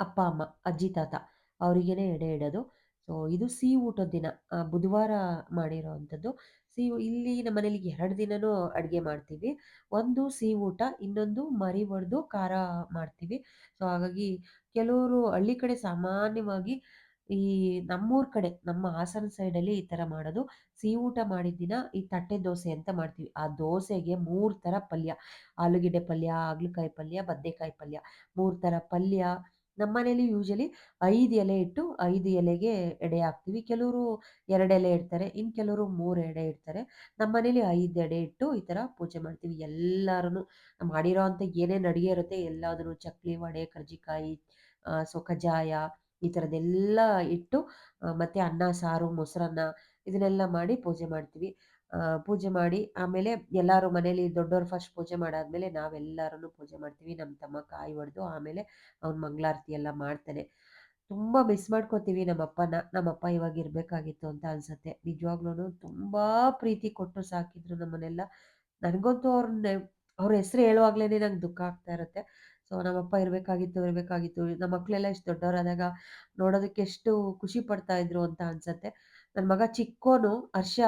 ಅಪ್ಪ, ಅಮ್ಮ, ಅಜ್ಜಿ, ತಾತ ಅವರಿಗೇನೆ ಎಡೆ ಇಡೋದು ಸೊ ಇದು ಸಿಹಿ ಊಟದ ದಿನ. ಬುಧವಾರ ಮಾಡಿರೋ ಅಂಥದ್ದು ಸಿಹಿ ಇಲ್ಲಿ ನಮ್ಮ ಮನೇಲಿ ಎರಡು ದಿನನೂ ಅಡುಗೆ ಮಾಡ್ತೀವಿ. ಒಂದು ಸಿಹಿ ಊಟ, ಇನ್ನೊಂದು ಮರಿ ಒಡೆದು ಖಾರ ಮಾಡ್ತೀವಿ. ಸೊ ಹಾಗಾಗಿ ಕೆಲವರು ಹಳ್ಳಿ ಕಡೆ ಸಾಮಾನ್ಯವಾಗಿ ಈ ನಮ್ಮೂರ್ ಕಡೆ, ನಮ್ಮ ಹಾಸನ ಸೈಡಲ್ಲಿ ಈ ತರ ಮಾಡೋದು. ಸಿಹಿ ಊಟ ಮಾಡಿದ ದಿನ ಈ ತಟ್ಟೆ ದೋಸೆ ಅಂತ ಮಾಡ್ತೀವಿ. ಆ ದೋಸೆಗೆ ಮೂರು ತರ ಪಲ್ಯ. ಆಲೂಗೆಡ್ಡೆ ಪಲ್ಯ, ಹಾಗಲಕಾಯಿ ಪಲ್ಯ ಬದ್ದೆಕಾಯಿ ಪಲ್ಯ. ಮೂರು ತರ ಪಲ್ಯ. ನಮ್ಮ ಮನೇಲಿ ಯೂಶಲಿ ಐದು ಎಲೆ ಇಟ್ಟು ಐದು ಎಲೆಗೆ ಎಡೆ ಹಾಕ್ತೀವಿ. ಕೆಲವರು ಎರಡು ಎಲೆ ಇಡ್ತಾರೆ ಇನ್ನು ಕೆಲವರು ಮೂರು ಎಡೆ ಇಡ್ತಾರೆ. ನಮ್ಮ ಮನೇಲಿ ಐದು ಎಡೆ ಇಟ್ಟು ಈ ಥರ ಪೂಜೆ ಮಾಡ್ತೀವಿ. ಎಲ್ಲರೂ ಮಾಡಿರೋ ಅಂಥ ಏನೇನು ಅಡುಗೆ ಇರುತ್ತೆ ಎಲ್ಲಾದ್ರೂ ಚಕ್ಲಿ, ವಡೆ, ಕರ್ಜಿಕಾಯಿ ಸೊ ಕಜ್ಜಾಯ ಈ ಥರದ್ದೆಲ್ಲ ಇಟ್ಟು ಮತ್ತು ಅನ್ನ, ಸಾರು, ಮೊಸರನ್ನ ಇದನ್ನೆಲ್ಲ ಮಾಡಿ ಪೂಜೆ ಮಾಡ್ತೀವಿ. ಪೂಜೆ ಮಾಡಿ ಆಮೇಲೆ ಎಲ್ಲರೂ ಮನೇಲಿ ದೊಡ್ಡವ್ರು ಫಸ್ಟ್ ಪೂಜೆ ಮಾಡಾದ್ಮೇಲೆ ನಾವೆಲ್ಲರೂ ಪೂಜೆ ಮಾಡ್ತೀವಿ. ನಮ್ಮ ತಮ್ಮ ಕಾಯಿ ಹೊಡೆದು ಆಮೇಲೆ ಅವ್ನ ಮಂಗಳಾರತಿ ಎಲ್ಲ ಮಾಡ್ತಾನೆ. ತುಂಬ ಮಿಸ್ ಮಾಡ್ಕೋತೀವಿ ನಮ್ಮಪ್ಪನ ನಮ್ಮಪ್ಪ ಇವಾಗ ಇರಬೇಕಾಗಿತ್ತು ಅಂತ ಅನ್ಸುತ್ತೆ. ನಿಜವಾಗ್ಲೂ ತುಂಬ ಪ್ರೀತಿ ಕೊಟ್ಟು ಸಾಕಿದ್ರು ನಮ್ಮನೆಲ್ಲ ನನಗಂತೂ ಅವ್ರನ್ನ ಅವ್ರ ಹೆಸರು ಹೇಳುವಾಗ್ಲೇ ನಂಗೆ ದುಃಖ ಆಗ್ತಾ ಇರುತ್ತೆ. ಸೊ, ನಮ್ಮಪ್ಪ ಇರಬೇಕಾಗಿತ್ತು ಇರಬೇಕಾಗಿತ್ತು. ನಮ್ಮ ಮಕ್ಕಳೆಲ್ಲ ಇಷ್ಟು ದೊಡ್ಡವರಾದಾಗ ನೋಡೋದಕ್ಕೆ ಎಷ್ಟು ಖುಷಿ ಪಡ್ತಾ ಇದ್ರು ಅಂತ ಅನ್ಸತ್ತೆ. ನನ್ನ ಮಗ ಚಿಕ್ಕೋನು ಹರ್ಷ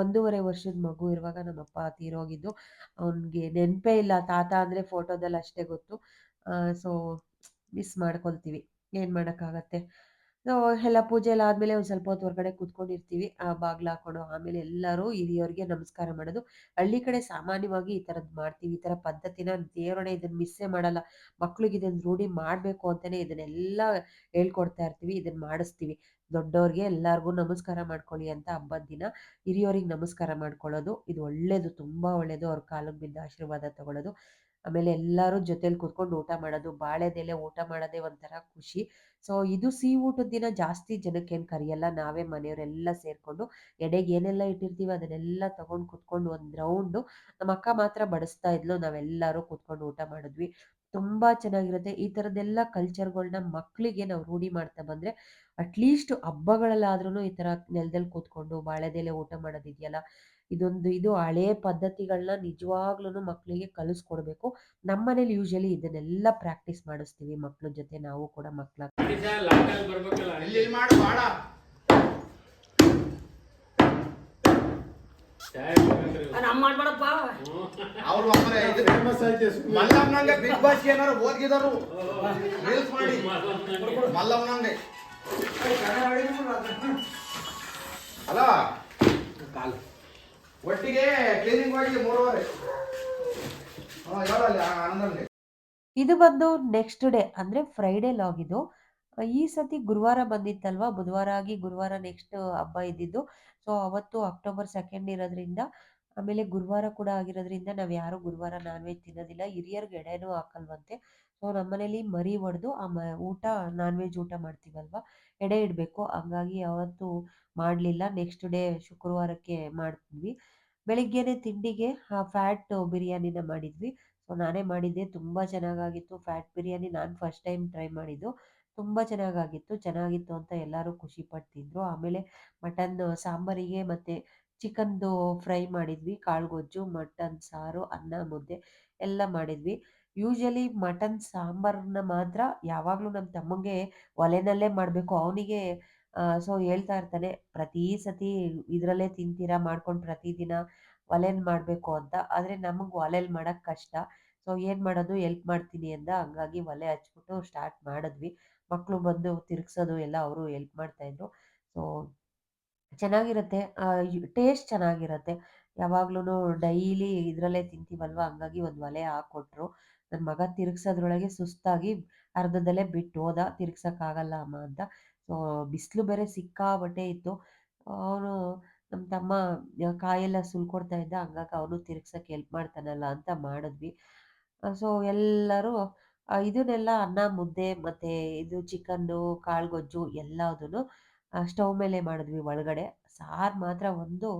ಒಂದೂವರೆ ವರ್ಷದ ಮಗು ಇರುವಾಗ ನಮ್ಮಪ್ಪ ತೀರೋಗಿದ್ದು ಅವನಿಗೆ ನೆನಪೇ ಇಲ್ಲ. ತಾತ ಅಂದರೆ ಫೋಟೋದಲ್ಲಿ ಅಷ್ಟೇ ಗೊತ್ತು. ಸೊ, ಮಿಸ್ ಮಾಡ್ಕೊಳ್ತೀವಿ. ಏನು ಮಾಡೋಕ್ಕಾಗತ್ತೆ? ಸೊ, ಎಲ್ಲ ಪೂಜೆ ಎಲ್ಲ ಆದ್ಮೇಲೆ ಒಂದು ಸ್ವಲ್ಪ ಹೊತ್ತು ಹೊರಗಡೆ ಕೂತ್ಕೊಂಡಿರ್ತೀವಿ. ಆ ಬಾಗ್ಲ ಹಾಕೊಂಡು ಆಮೇಲೆ ಎಲ್ಲರೂ ಹಿರಿಯವ್ರಿಗೆ ನಮಸ್ಕಾರ ಮಾಡೋದು. ಹಳ್ಳಿ ಕಡೆ ಸಾಮಾನ್ಯವಾಗಿ ಈ ತರದ್ ಮಾಡ್ತೀವಿ. ಈ ತರ ಪದ್ಧತಿನ ದೇವರಣೆ ಇದನ್ನ ಮಿಸ್ಸೇ ಮಾಡಲ್ಲ. ಮಕ್ಳಿಗೆ ಇದನ್ನು ರೂಢಿ ಮಾಡಬೇಕು ಅಂತಾನೆ ಇದನ್ನೆಲ್ಲ ಹೇಳ್ಕೊಡ್ತಾ ಇರ್ತೀವಿ. ಇದನ್ನ ಮಾಡಿಸ್ತೀವಿ. ದೊಡ್ಡವ್ರಿಗೆ ಎಲ್ಲಾರ್ಗು ನಮಸ್ಕಾರ ಮಾಡ್ಕೊಳ್ಳಿ ಅಂತ ಹಬ್ಬದ ದಿನ ಹಿರಿಯವ್ರಿಗೆ ನಮಸ್ಕಾರ ಮಾಡ್ಕೊಳ್ಳೋದು. ಇದು ಒಳ್ಳೇದು, ತುಂಬಾ ಒಳ್ಳೇದು. ಅವ್ರ ಕಾಲಿಗೆ ಬಿದ್ದ ಆಶೀರ್ವಾದ ತಗೊಳ್ಳೋದು. ಆಮೇಲೆ ಎಲ್ಲರೂ ಜೊತೆಲಿ ಕುತ್ಕೊಂಡು ಊಟ ಮಾಡೋದು. ಬಾಳೆದೆಲೆ ಊಟ ಮಾಡೋದೇ ಒಂಥರ ಖುಷಿ. ಸೊ, ಇದು ಊಟದ ದಿನ ಜಾಸ್ತಿ ಜನಕ್ಕೇನು ಕರಿಯಲ್ಲ, ನಾವೇ ಮನೆಯವರೆಲ್ಲ ಸೇರಿಕೊಂಡು ಎಡೆಗೆ ಏನೆಲ್ಲ ಇಟ್ಟಿರ್ತೀವಿ ಅದನ್ನೆಲ್ಲ ತಗೊಂಡು ಕುತ್ಕೊಂಡು ಒಂದು ರೌಂಡು ನಮ್ಮ ಅಕ್ಕ ಮಾತ್ರ ಬಡಿಸ್ತಾ ಇದ್ಲು, ನಾವೆಲ್ಲರೂ ಕೂತ್ಕೊಂಡು ಊಟ ಮಾಡಿದ್ವಿ. ತುಂಬ ಚೆನ್ನಾಗಿರುತ್ತೆ. ಈ ಥರದ್ದೆಲ್ಲ ಕಲ್ಚರ್ಗಳನ್ನ ಮಕ್ಕಳಿಗೆ ನಾವು ರೂಢಿ ಮಾಡ್ತಾ ಬಂದರೆ ಅಟ್ಲೀಸ್ಟ್ ಹಬ್ಬಗಳಲ್ಲಾದ್ರೂ ಈ ಥರ ನೆಲದಲ್ಲಿ ಕೂತ್ಕೊಂಡು ಬಾಳೆದೆಲೆ ಊಟ ಮಾಡೋದಿದೆಯಲ್ಲ ಇದೊಂದು ಇದು ಹಳೆ ಪದ್ಧತಿಗಳನ್ನ ನಿಜವಾಗ್ಲೂ ಮಕ್ಕಳಿಗೆ ಕಲಿಸ್ಕೊಡ್ಬೇಕು. ನಮ್ಮ ಮನೇಲಿ ಯೂಶಲಿ ಇದನ್ನೆಲ್ಲ ಪ್ರಾಕ್ಟೀಸ್ ಮಾಡಿಸ್ತೀವಿ ಮಕ್ಕಳ ಜೊತೆ ನಾವು ಕೂಡ ಮಕ್ಕಳ ಬಿಗ್ ಬಾಸ್ ಏನಾರು ಓದ್ಗಿದಾರು? ಮಲ್ಲಮ್ಮನಂಗೆ. ಅಲ್ಲ ಒಟ್ಟಿಗೆ ಕ್ಲೀನಿಂಗ್ ಮೂರುವರೆ. ಇದು ಬಂದು ನೆಕ್ಸ್ಟ್ ಡೇ ಅಂದ್ರೆ ಫ್ರೈಡೇ ಲಾಗ್ ಇದು. ಈ ಸತಿ ಗುರುವಾರ ಬಂದಿತ್ತಲ್ವಾ? ಬುಧವಾರ ಆಗಿ ಗುರುವಾರ ನೆಕ್ಸ್ಟ್ ಹಬ್ಬ ಇದ್ದಿದ್ದು. ಸೊ ಅವತ್ತು ಅಕ್ಟೋಬರ್ ಸೆಕೆಂಡ್ ಇರೋದ್ರಿಂದ, ಆಮೇಲೆ ಗುರುವಾರ ಕೂಡ ಆಗಿರೋದ್ರಿಂದ ನಾವು ಯಾರು ಗುರುವಾರ ನಾನ್ ವೆಜ್ ತಿನ್ನೋದಿಲ್ಲ. ಹಿರಿಯರ್ಗೆ ಎಡೆನೂ ಹಾಕಲ್ವಂತೆ. ಸೊ ನಮ್ಮನೇಲಿ ಮರಿ ಹೊಡೆದು ಆ ಊಟ ನಾನ್ ವೆಜ್ ಊಟ ಮಾಡ್ತೀವಲ್ವ? ಎಡೆ ಇಡಬೇಕು. ಹಂಗಾಗಿ ಅವತ್ತು ಮಾಡಲಿಲ್ಲ. ನೆಕ್ಸ್ಟ್ ಡೇ ಶುಕ್ರವಾರಕ್ಕೆ ಮಾಡ್ತಿದ್ವಿ. ಬೆಳಿಗ್ಗೆನೆ ತಿಂಡಿಗೆ, ಆ ಫ್ಯಾಟ್ ಬಿರಿಯಾನಿನ ಮಾಡಿದ್ವಿ. ಸೊ ನಾನೇ ಮಾಡಿದ್ದೆ. ತುಂಬ ಚೆನ್ನಾಗಾಗಿತ್ತು. ಫ್ಯಾಟ್ ಬಿರಿಯಾನಿ ನಾನು ಫಸ್ಟ್ ಟೈಮ್ ಟ್ರೈ ಮಾಡಿದ್ದು. ತುಂಬ ಚೆನ್ನಾಗಾಗಿತ್ತು. ಚೆನ್ನಾಗಿತ್ತು ಅಂತ ಎಲ್ಲರೂ ಖುಷಿ ಪಡ್ತಿದ್ರು. ಆಮೇಲೆ ಮಟನ್ ಸಾಂಬಾರಿಗೆ ಮತ್ತು ಚಿಕನ್ದು ಫ್ರೈ ಮಾಡಿದ್ವಿ. ಕಾಳು ಗೊಜ್ಜು ಮಟನ್ ಸಾರು, ಅನ್ನ, ಮುದ್ದೆ ಎಲ್ಲ ಮಾಡಿದ್ವಿ. ಯೂಶಲಿ ಮಟನ್ ಸಾಂಬಾರ್ನ ಮಾತ್ರ ಯಾವಾಗಲೂ ನಮ್ಮ ತಮ್ಮಂಗೆ ಒಲೆನಲ್ಲೇ ಮಾಡಬೇಕು. ಅವನಿಗೆ ಸೊ ಹೇಳ್ತಾ ಇರ್ತಾನೆ, ಪ್ರತಿ ಸತಿ ಇದರಲ್ಲೇ ತಿಂತೀರಾ? ಮಾಡ್ಕೊಂಡು ಪ್ರತಿದಿನ ಒಲೆಯಲ್ಲಿ ಮಾಡಬೇಕು ಅಂತ. ಆದರೆ ನಮಗೆ ಒಲೆಯಲ್ಲಿ ಮಾಡೋಕ್ಕೆ ಕಷ್ಟ. ಸೊ ಏನು ಮಾಡೋದು? ಎಲ್ಪ್ ಮಾಡ್ತೀನಿ ಅಂದ. ಹಂಗಾಗಿ ಒಲೆ ಹಚ್ಬಿಟ್ಟು ಸ್ಟಾರ್ಟ್ ಮಾಡಿದ್ವಿ. ಮಕ್ಕಳು ಬಂದು ತಿರುಗಿಸೋದು ಎಲ್ಲ ಅವರು ಎಲ್ಪ್ ಮಾಡ್ತಾಯಿದ್ರು ಸೊ ಚೆನ್ನಾಗಿರುತ್ತೆ. ಟೇಸ್ಟ್ ಚೆನ್ನಾಗಿರುತ್ತೆ. ಯಾವಾಗ್ಲೂ ಡೈಲಿ ಇದರಲ್ಲೇ ತಿಂತೀವಲ್ವ? ಹಂಗಾಗಿ ಒಂದು ಒಲೆ ಹಾಕ್ಕೊಟ್ರು ನನ್ನ ಮಗ ತಿರುಗ್ಸೋದ್ರೊಳಗೆ ಸುಸ್ತಾಗಿ ಅರ್ಧದಲ್ಲೇ ಬಿಟ್ಟು ಹೋದ, ತಿರ್ಗ್ಸಕ್ಕಾಗಲ್ಲ ಅಮ್ಮ ಅಂತ. ಸೊ ಬಿಸಿಲು ಬೇರೆ ಸಿಕ್ಕಾಬಟ್ಟೆ ಇತ್ತು. ಅವನು ನಮ್ಮ ತಮ್ಮ ಕಾಯೆಲ್ಲ ಸುಲ್ಕೊಡ್ತಾ ಇದ್ದ, ಹಂಗಾಗಿ ಅವನು ತಿರ್ಗ್ಸಕ್ಕೆ ಹೆಲ್ಪ್ ಮಾಡ್ತಾನಲ್ಲ ಅಂತ ಮಾಡಿದ್ವಿ. ಸೊ ಎಲ್ಲರೂ ಇದನ್ನೆಲ್ಲ ಅನ್ನ, ಮುದ್ದೆ ಮತ್ತು ಇದು ಚಿಕನ್ನು ಕಾಳುಗೊಜ್ಜು ಎಲ್ಲದನ್ನು ಸ್ಟವ್ ಮೇಲೆ ಮಾಡಿದ್ವಿ ಒಳಗಡೆ. ಸಾರು ಮಾತ್ರ ಒಂದು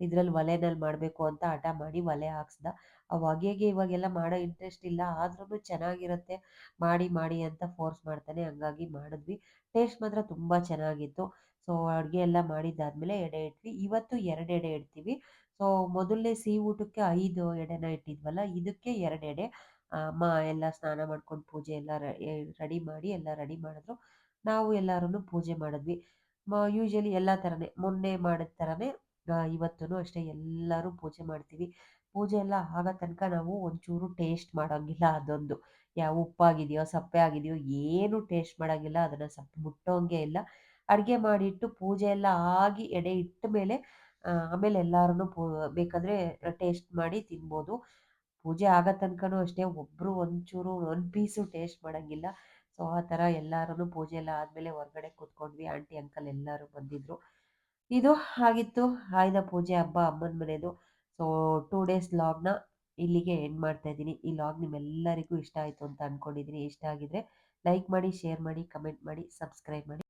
ಇದ್ರಲ್ಲಿ ಒಲೆನಲ್ಲಿ ಮಾಡಬೇಕು ಅಂತ ಹಠ ಮಾಡಿ ಒಲೆ ಹಾಕ್ಸ್ದ. ಆ ಹೊಗೆಗೆ ಇವಾಗೆಲ್ಲ ಮಾಡೋ ಇಂಟ್ರೆಸ್ಟ್ ಇಲ್ಲ. ಆದ್ರೂ ಚೆನ್ನಾಗಿರುತ್ತೆ. ಮಾಡಿ ಮಾಡಿ ಅಂತ ಫೋರ್ಸ್ ಮಾಡ್ತಾನೆ. ಹಂಗಾಗಿ ಮಾಡಿದ್ವಿ. ಟೇಸ್ಟ್ ಮಾತ್ರ ತುಂಬ ಚೆನ್ನಾಗಿತ್ತು. ಸೊ ಅಡುಗೆ ಎಲ್ಲ ಮಾಡಿದ್ದಾದ್ಮೇಲೆ ಎಡೆ ಇಟ್ವಿ. ಇವತ್ತು ಎರಡು ಎಡೆ ಇಡ್ತೀವಿ. ಸೊ ಮೊದಲನೇ ಸಿಹಿ ಊಟಕ್ಕೆ ಐದು ಎಡೆನ ಇಟ್ಟಿದ್ವಲ್ಲ, ಇದಕ್ಕೆ ಎರಡು ಎಡೆ. ಅಮ್ಮ ಎಲ್ಲ ಸ್ನಾನ ಮಾಡ್ಕೊಂಡು ಪೂಜೆ ಎಲ್ಲ ರೆಡಿ ಮಾಡಿ ಎಲ್ಲ ರೆಡಿ ಮಾಡಿದ್ರು. ನಾವು ಎಲ್ಲರೂ ಪೂಜೆ ಮಾಡಿದ್ವಿ. ಯೂಶಲಿ ಎಲ್ಲ ಥರನೇ ಮೊನ್ನೆ ಮಾಡಿದ ಥರನೇ ಇವತ್ತೂ ಅಷ್ಟೇ ಎಲ್ಲರೂ ಪೂಜೆ ಮಾಡ್ತೀವಿ. ಪೂಜೆ ಎಲ್ಲ ಆಗೋ ತನಕ ನಾವು ಒಂಚೂರು ಟೇಸ್ಟ್ ಮಾಡೋಂಗಿಲ್ಲ ಅದೊಂದು. ಯಾವ ಉಪ್ಪಾಗಿದೆಯೋ, ಸಪ್ಪೆ ಆಗಿದೆಯೋ, ಏನು ಟೇಸ್ಟ್ ಮಾಡೋಂಗಿಲ್ಲ, ಅದನ್ನು ಸಪ್ ಮುಟ್ಟೋಂಗೆ ಇಲ್ಲ. ಅಡುಗೆ ಮಾಡಿಟ್ಟು ಪೂಜೆ ಎಲ್ಲ ಆಗಿ ಎಡೆ ಇಟ್ಟ ಮೇಲೆ ಆಮೇಲೆ ಎಲ್ಲರೂ ಪೂ, ಬೇಕಾದರೆ ಟೇಸ್ಟ್ ಮಾಡಿ ತಿನ್ಬೋದು. ಪೂಜೆ ಆಗೋ ತನಕನೂ ಅಷ್ಟೇ ಒಬ್ಬರು ಒಂಚೂರು, ಒಂದು ಪೀಸು ಟೇಸ್ಟ್ ಮಾಡೋಂಗಿಲ್ಲ. ಸೊ, ಆ ಥರ ಎಲ್ಲರೂ ಪೂಜೆ ಎಲ್ಲ ಆದಮೇಲೆ ಹೊರಗಡೆ ಕೂತ್ಕೊಂಡ್ವಿ. ಆಂಟಿ, ಅಂಕಲ್ ಎಲ್ಲರೂ ಬಂದಿದ್ದರು ಇದು ಆಗಿತ್ತು ಆಯ್ದ ಪೂಜೆ ಹಬ್ಬ ಅಮ್ಮನ ಮನೆಯದು ಸೊ ಟೂ ಡೇಸ್ ಲಾಗ್ನ ಇಲ್ಲಿಗೆ ಎಂಡ್ ಮಾಡ್ತಾ ಇದ್ದೀನಿ. ಈ ಲಾಗ್ ನಿಮ್ಮೆಲ್ಲರಿಗೂ ಇಷ್ಟ ಆಯಿತು ಅಂತ ಅಂದ್ಕೊಂಡಿದ್ದೀನಿ ಇಷ್ಟ ಆಗಿದ್ರೆ ಲೈಕ್ ಮಾಡಿ ಶೇರ್ ಮಾಡಿ ಕಮೆಂಟ್ ಮಾಡಿ ಸಬ್ಸ್ಕ್ರೈಬ್ ಮಾಡಿ.